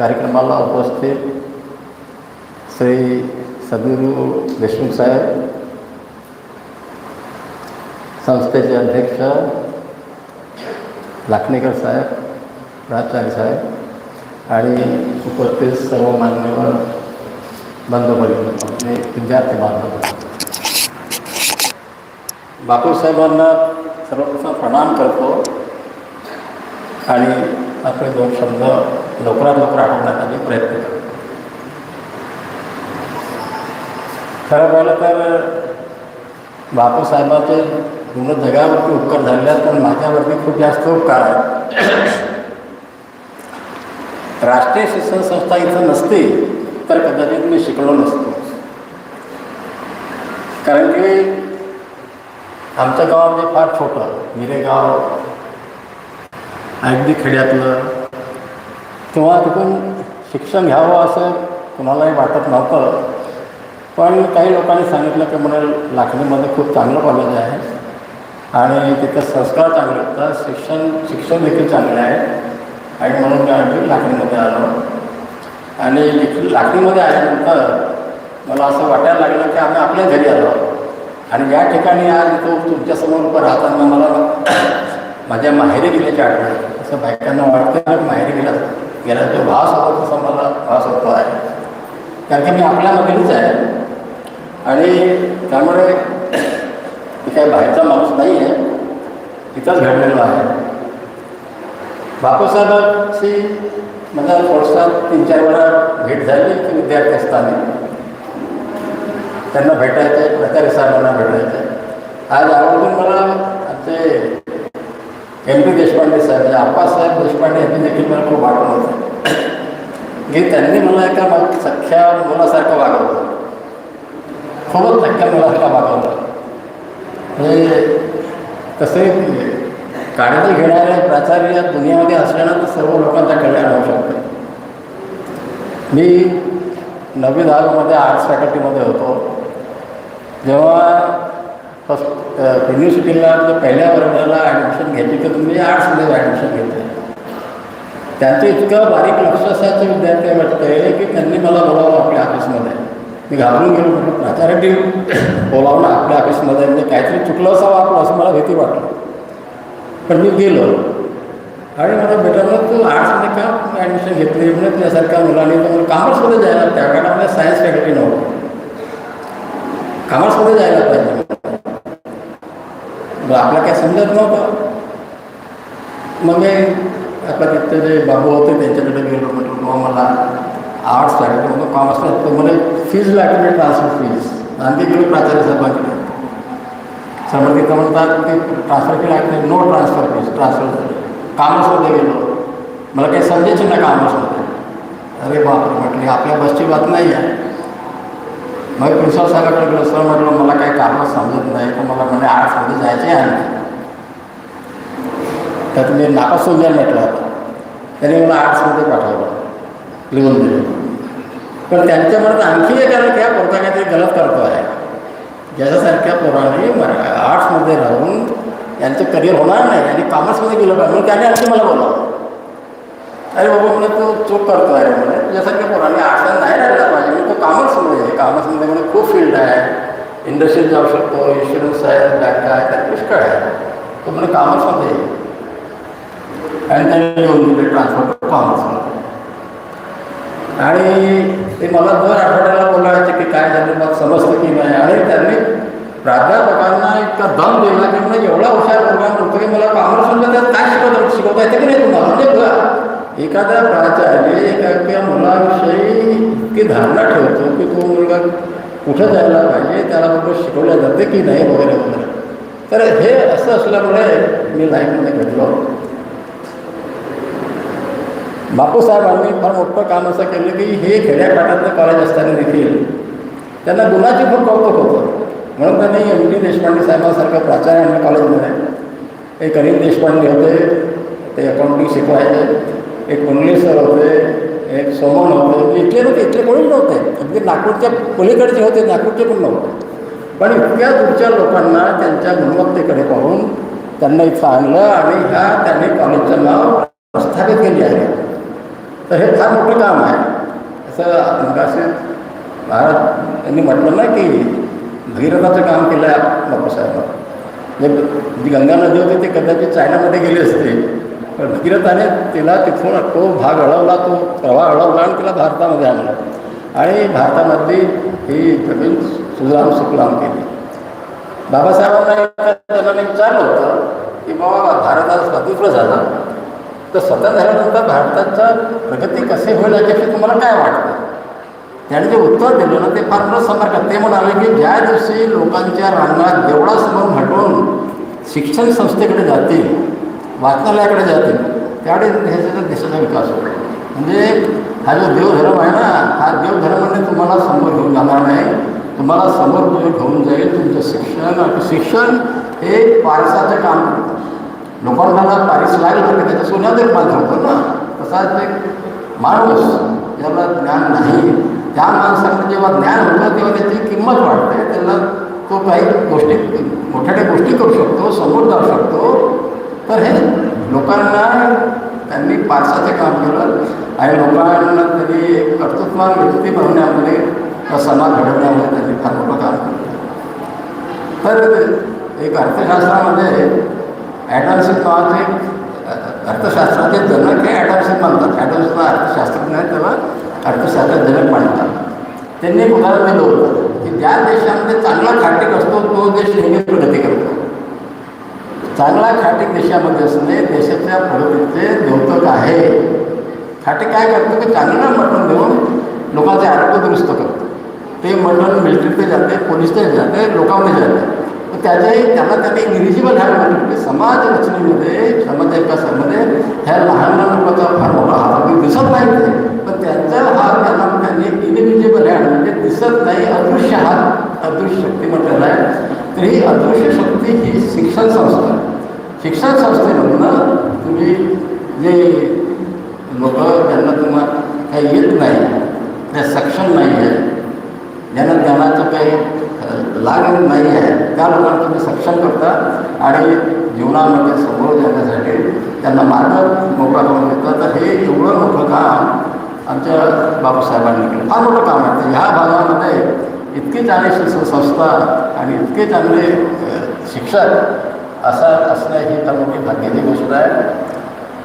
कार्यक्रमाला उपस्थित श्री सद्गुरू देशमुख साहेब संस्थेचे अध्यक्ष लाखणेकर साहेब राजचार्य साहेब आणि उपस्थित सर्व मान्यवर बंधुभगिनी आपले विद्यार्थी बांधव. बापूसाहेबांना सर्वप्रथम प्रणाम करतो आणि आपले दोन शब्द लवकरात लवकर आठवण्यासाठी प्रयत्न करतो खरं पाहिलं तर बापूसाहेबाचे पूर्ण जगावरती उपकार झालेले आहेत पण माझ्यावरती खूप जास्त उपकार आहेत. राष्ट्रीय शिक्षण संस्था इथं नसते तर कदाचित मी शिकलो नसतो. कारण की आमचं गाव म्हणजे फार छोटं मिरेगाव अगदी खेड्यातलं तेव्हा तिथून शिक्षण घ्यावं असं कुणालाही वाटत नव्हतं. पण काही लोकांनी सांगितलं की म्हणे लाखणीमध्ये खूप चांगलं कॉलेज आहे. आणि तिथं संस्कार चांगले होतात शिक्षण शिक्षण देखील चांगले आहे. आणि म्हणून मी आम्ही लाखणीमध्ये आलो. आणि लाखणीमध्ये आल्यानंतर मला असं वाटायला लागलं की आम्ही आपल्या घरी आलो. आणि या ठिकाणी आज तो तुमच्यासमोर उभं राहताना मला माझ्या माहेरी गेल्याची आठवण. असं बायकांना वाटतं माहेरी गेला. गेला तो भास होतो तसा मला भास होतो आहे. कारण की मी आपल्या आपल्यामधीलच आहे. आणि त्यामुळे मी काही बाहेरचा माणूस नाही आहे. तिथंच घडलेलो आहे. बापूसाहेबांशी मला थोडसा तीन चार वेळा भेट झाली की विद्यार्थी असताना. त्यांना भेटायचं प्रचार साहेबांना भेटायचं आज आवर्जून मला आमचे एम पी देशपांडे साहेब म्हणजे आप्पासाहेब देशपांडे यांनी देखील मला खूप वाटलं होतं. की त्यांनी मला एका मग सख्या मुलासारखं वागवलं खूपच सख्या मुलासारखा वागवलं म्हणजे तसे म्हणजे काळजी घेणारे प्राचार्य या दुनियामध्ये असल्यानं तर सर्व लोकांचा कल्याण होऊ शकते. मी नवी दहावीमध्ये आर्ट्स फॅकल्टीमध्ये होतो. जेव्हा फर्स्ट युनिव्हर्सिटीला पहिल्या वर्गाला ॲडमिशन घ्यायची तर तुम्ही आर्ट्समध्ये ॲडमिशन घेतलं. त्यांचं इतकं बारीक लक्ष असायचं विद्यार्थी वाटतंय की त्यांनी मला बोलावलं आपल्या ऑफिसमध्ये. मी घाबरून गेलो म्हणून प्राचार्यांनी बोलावलं आपल्या ऑफिसमध्ये म्हणजे काहीतरी चुकलं असावं आपलं असं मला भीती वाटलं. पण मी गेलो. आणि मला भेटलं तू आर्ट्समध्ये का ॲडमिशन घेतली? म्हणजे त्यासारख्या मुलांनी तर मला कॉमर्समध्ये जायला त्या काळामध्ये सायन्स फॅकल्टी नव्हतं. कॉमर्समध्ये जायला पाहिजे मग आपलं काय समजत नव्हतं. मग मी आपल्या तिथं जे बाबू होते, त्यांच्याकडे गेलो, म्हटलं मग मला आर्ट्स लागले. मग कॉमर्सला तर मला फीज लागली ट्रान्सफर फीज आणखी गेलो प्राचार्य साहेबांकडे. समोर तिथं म्हणतात की ट्रान्सफर फ़ी लागते. नो ट्रान्सफर फीज ट्रान्सफर कॉमर्समध्ये गेलो. मला काही समजायचं नाही कॉमर्समध्ये अरे बापरे, म्हटले आपल्या बसची बात नाही आहे मग प्रिन्सिपल साहेबाकडे गेलो सर म्हटलं मला काही कारण समजत नाही. तर मला म्हणजे आर्ट्समध्ये जायचे आहे त्यात मी नापास होऊन जाईल म्हटलं. होतं त्याने मला आर्ट्समध्ये पाठवलं लिहून दिलं. पण त्यांच्या मनात आणखी एक कारण की पोरता काहीतरी गलत करतो आहे ज्याच्यासारख्या पोराने मरा आर्ट्समध्ये राहून यांचं करिअर होणार नाही. आणि कॉमर्समध्ये गेलं पाहिजे म्हणून त्याने आणखी मला बोलावं अरे बाबा म्हणे तो चूक करतो अरे म्हणे. तुझ्यासारख्या पोरांनी आर्ट्सला नाही राहिला पाहिजे. मी तो सुरू आहे. कॉमर्समध्ये म्हणजे खूप फील्ड आहे. इंडस्ट्रीत जाऊ शकतो इन्शुरन्स आहे बँक आहे त्यात पुष्कळ आहे. तो म्हणे कामच आहे. आणि त्यांनी लिहून दिले ट्रान्सफर कॉमर्समध्ये आणि ते मला दर आठवड्याला बोलायचे की काय झालं मग समजतं की नाही. आणि त्यांनी प्राध्यापकांना इतका दम दिला की म्हणजे एवढा हुशार प्रोग्राम म्हणतो की मला कॉमर्समध्ये त्यात काय शिकवता शिकवता येते की नाही तुम्हाला? म्हणजे एखाद्या प्राचार्य एखाद्या मुलाविषयी इतकी धारणा ठेवतो की तो मुलगा कुठं जायला पाहिजे त्याला बरोबर शिकवलं जाते की नाही वगैरे वगैरे. तर हे असं असल्यामुळे मी लाईफमध्ये घडलो. बापूसाहेबांनी फार मोठं काम असं केलं की हे खेड्यापाड्यातलं कॉलेज असताना देखील त्यांना गुणाची खूप कौतुक होतं. म्हणून त्यांनी एम डी देशपांडे साहेबांसारखं प्राचार्य आणलं कॉलेजमध्ये एक अनिल देशपांडे होते ते अकाउंटिंग शिकवायचे. एक कुंडली सर होते एक सोमण होते इथले नव्हते इथले कोणीच नव्हते. अगदी नागपूरच्या पलीकडचे होते नागपूरचे पण नव्हते. पण इतक्या दूरच्या लोकांना त्यांच्या गुणवत्तेकडे पाहून त्यांना इथं आणलं आणि ह्या त्यांनी कॉलेजचं नाव प्रस्थापित केले आहे. तर हे फार मोठं काम आहे. असं मगाशी भारत यांनी म्हटलं ना की भगीरथाचं काम केलं आहे बापूसाहेबांना म्हणजे जी गंगा नदी होती ते कदाचित चायनामध्ये गेली असते. पण भगीरथाने तिला तिथून तो भाग अडवला तो प्रवाह अडवला आणि तिला भारतामध्ये आणला. आणि भारतामधली ही जमीन सुजलाम सुफलाम केली. बाबासाहेबांना त्यांना विचारलं होतं की बाबा भारताचं स्वातंत्र्य झालं तर स्वतंत्र झाल्यानंतर भारताचा प्रगती कसे होईल याच्याविषयी तुम्हाला काय वाटतं? त्याने जे उत्तर दिलं ना ते फार न समर्थ ते म्हणाले की ज्या दिवशी लोकांच्या रांगात जेवढा समोर हटवून शिक्षण संस्थेकडे जातील वाचनालयाकडे जातील त्याकडे देशाचा देशाचा विकास होतो. म्हणजे हा जो देवधर्म आहे ना हा देवधर्माने तुम्हाला समोर घेऊन जाणार नाही. तुम्हाला समोर तुम्ही घेऊन जाईल तुमचं शिक्षण. शिक्षण हे पारसाचं काम. करतं लोकांना पारिस लागलं तर त्याच्या सोन्यात रूपांतर होतं ना. तसाच एक माणूस ज्याला ज्ञान नाही त्या माणसाला जेव्हा ज्ञान होतं तेव्हा त्याची किंमत वाढते. त्याला तो काही गोष्टी मोठ्या गोष्टी करू शकतो समोर जाऊ शकतो. तर हे लोकांना त्यांनी पारसाचे काम केलं आणि लोकांना त्यांनी कर्तृत्वान व्यक्ती बनवण्यामध्ये समाज घडवण्यामध्ये त्यांनी फार मोठं काम केलं. तर एक अर्थशास्त्रामध्ये ॲडम्सिक नावाचे अर्थशास्त्राचे जनक हे ॲडम्सिक मानतात. ॲडम्सला अर्थशास्त्रज्ञ आहेत तेव्हा अर्थशास्त्रात जनक मानतात. त्यांनी एक उदाहरण दिलं होतं की ज्या देशामध्ये चांगला खाटीक असतो तो देश नेहमी प्रगती करतो. चांगला खाटीक देशामध्ये असणे देशाच्या प्रगतीचे द्योतक आहे. खाटीक काय करतो की चांगलं मटण देऊन लोकांचे आरोग्य दुरुस्त करतो. ते मटण मिलिटरीत जाते पोलिसमध्ये जाते लोकांमध्ये जाते. त्याच्याही त्यांना त्यांनी इलिजिबल ह्या म्हणजे की समाज रचनेमध्ये समाज विकासामध्ये ह्या लहान लहान लोकांचा फार मोठा हात दिसत नाही ते. पण त्यांचा हात त्यांना त्यांनी इलिजिबल आहे म्हणजे दिसत नाही अदृश्य हात अदृश्य शक्ती म्हटलेला आहे. तर ही अदृश्य शक्ती ही शिक्षण संस्था. आहे. शिक्षण संस्थेमधनं तुम्ही जे लोक ज्यांना तुम्हाला काही येत नाही त्या सक्षम नाही आहे ज्यांना ज्ञानाचं काही लागण लाग नाही आहे त्या लोकांना तुम्ही सक्षम करता आणि जीवनामध्ये समोर जाण्यासाठी त्यांना मार्ग मोकळा करून देतात तर हे एवढं मोठं काम आमच्या बाबासाहेबांनी केलं. फार मोठं काम आहे. ह्या भागामध्ये इतकी चांगली शिक्षण संस्था आणि इतके चांगले शिक्षक असा असणं ही आता मोठी भाग्याची गोष्ट आहे.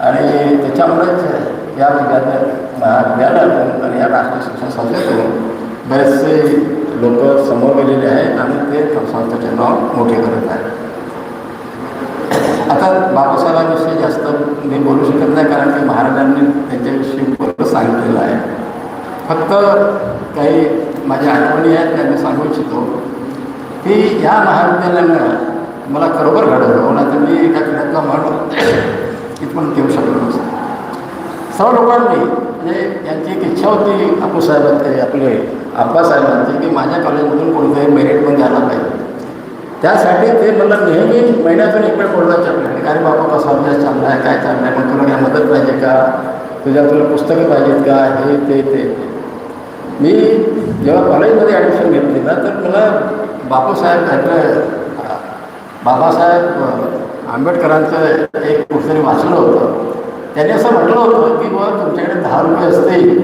आणि त्याच्यामुळेच या विद्यालय महाविद्यालयातून आणि या राष्ट्रीय शिक्षण संस्थेतून बरेचसे लोक समोर गेलेले आहेत आणि ते संस्थेचे नाव मोठे करत आहेत. आता बाबासाहेबांविषयी जास्त मी बोलू शकत नाही कारण की महाराजांनी त्यांच्याविषयी बरं सांगितलेलं आहे. फक्त काही माझ्या आठवणी आहेत त्या मी सांगू इच्छितो की या महाविद्यालयानं मला खरोखर घडवलं हो, नाही तर मी एका खेड्यातला माणूस. इथपर्यंत घेऊ शकलो नसतो. सर्व लोकांनी म्हणजे यांची एक इच्छा होती आपूसाहेबांचे आपले आप्पासाहेबांची की माझ्या कॉलेजमधून कोणत्याही मेरिटमध्ये आला पाहिजे. त्यासाठी ते मला नेहमी महिन्यातून एक वेळ बोलवायचे आपल्याकडे अरे बाबा कसा अभ्यास चांगला आहे काय चाललं आहे मग तुला काय मदत पाहिजे का? तुझ्या तुला पुस्तकं पाहिजेत का? हे ते ते. मी जेव्हा कॉलेजमध्ये ॲडमिशन घेतली ना तर मला बापूसाहेब ह्याचं बाबासाहेब आंबेडकरांचं एक पुस्तक वाचलं होतं. त्यांनी असं म्हटलं होतं की बाबा तुमच्याकडे दहा रुपये असतील.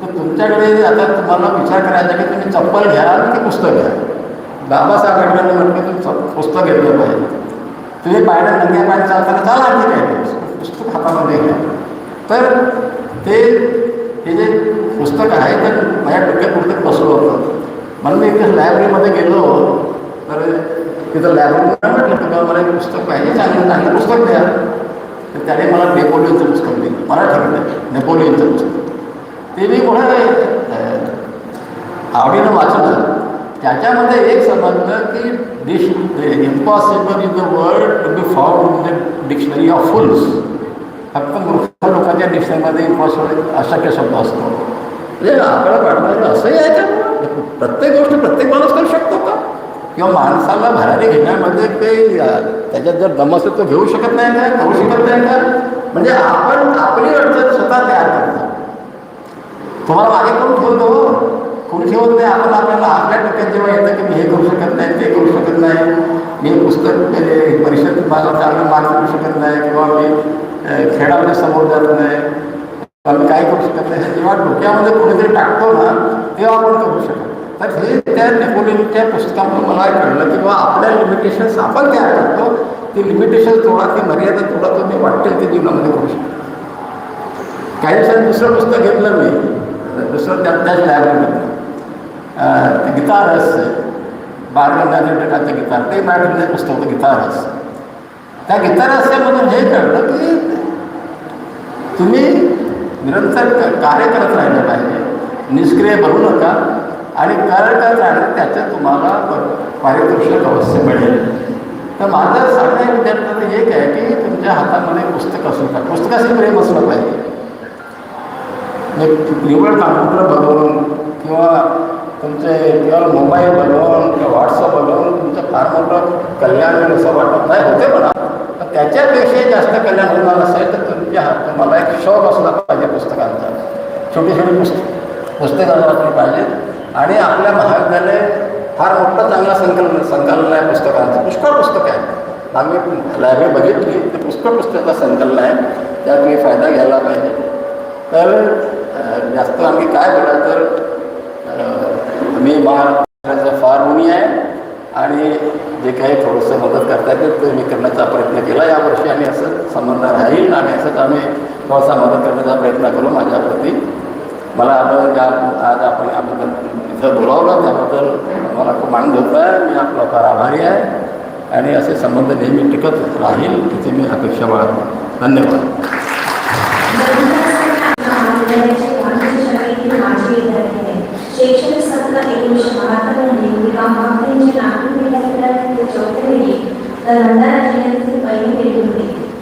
तर तुमच्याकडे आता तुम्हाला विचार करायचा की तुम्ही चप्पल घ्या की पुस्तक घ्या. बाबासाहेब आंबेडकरांनी म्हटलं तुम्ही पुस्तक घेतलं पाहिजे तुम्ही पायऱ्या नंग्या पाय चालताना चाला आणखी काय पुस्तक हातामध्ये घ्या. तर ते हे जे पुस्तक आहे तर माझ्या डोक्यात पुस्तक बसलं होतं. म्हणून मी इथे लायब्ररीमध्ये गेलो. तर तिथं म्हटलं मला एक पुस्तक पाहिजे. चांगलं चांगलं पुस्तक द्या. तर त्याने मला नेपोलियनचं पुस्तक दिलं मराठीमध्ये नेपोलियनचं पुस्तक. ते मी आवडीनं वाचलं त्याच्यामध्ये एक समजलं की this impossible is the to be found in the dictionary of fools फक्त मूर्ख लोकांच्या डिक्शनरीमध्ये इम्पॉसिबल अशक्य शब्द असतो. म्हणजे वाटणार असंही आहे प्रत्येक गोष्ट प्रत्येक माणूस करू शकतो का? किंवा माणसाला भरारी घेण्यामध्ये काही त्याच्यात जर दम असेल तर घेऊ शकत नाही का? करू शकत नाही का? म्हणजे आपण आपली अडचण स्वतः तयार करतो. तुम्हाला मागे कोण ठेवतो हो? कोण ठेवत नाही? आपण आपल्याला आपल्या डोक्यात जेव्हा येतं की मी हे करू शकत नाही ते करू शकत नाही मी पुस्तक परिषद मला चांगलं मार्ग करू शकत नाही किंवा मी खेळामध्ये समोर जात नाही आम्ही काय करू शकत नाही. जेव्हा डोक्यामध्ये कोणीतरी टाकतो ना तेव्हा आपण करू शकतो तर हे त्या नेपोलियनच्या पुस्तकामुळे मला कळलं की आपल्या लिमिटेशन्स आपण तयार करतो. ती लिमिटेशन थोडा ती मर्यादा थोडा तुम्ही वाटेल ते जीवनामध्ये करू शकतो. काही दिवसांनी दुसरं पुस्तक घेतलं मी. दुसरं त्या त्याच लायब्ररीमध्ये गीतारस गीता रहस्य. बाल टिळकाचं गीता. ते मराठीमध्ये पुस्तक होतं गीतारस त्या गीतारस्यामधून हे कळलं की तुम्ही निरंतर कार्य करत राहिलं पाहिजे. निष्क्रिय बनू नका. आणि कार्य करत आणि त्याचं तुम्हाला पारितोषिक अवश्य मिळेल. तर माझं सांगण्या विद्यार्थ्यांना एक आहे की तुमच्या हातामध्ये पुस्तक असू का पुस्तकाशी प्रेम असलं पाहिजे. एक निवड कॉम्प्युटर बघून किंवा तुमचे किंवा मोबाईल बघून किंवा व्हॉट्सअप बघून तुमचं फार मोठं कल्याण असं वाटत नाही. होते म्हणा. पण त्याच्यापेक्षा जास्त कल्याण होणार असेल तर तुमच्या हात तुम्हाला एक शौक असला पाहिजे पुस्तकांचा. छोटी छोटी पुस्तक पुस्तकं वाचली पाहिजेत. आणि आपल्या महाविद्यालय फार मोठं चांगला संकलन संकलन आहे पुस्तकांचं. पुष्कळ पुस्तक आहे आम्ही लायब्ररी बघितली. ते पुष्कळ पुस्तकाचं संकलन आहे त्यात तुम्ही फायदा घ्यायला पाहिजे. तर जास्त आम्ही काय बोला तर मी महाराष्ट्राचा फार ऋणी आहे. आणि जे काही थोडंसं मदत करता येते ते मी करण्याचा प्रयत्न केला. यावर्षी आणि असं संबंध राहील आणि असंच आम्ही थोडासा मदत करण्याचा प्रयत्न करू माझ्याप्रती मला आपण ज्या आज आपण आपण जर बोलावलं त्याबद्दल मला खूप आनंद होत आहे मी आपला फार आभारी आहे. आणि असे संबंध नेहमी टिकत राहील तिथे मी अपेक्षा बाळगतो. धन्यवाद. शैक्षणिक सत्र एकोणीसशे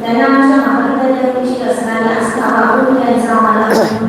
त्यांना असणाऱ्या मला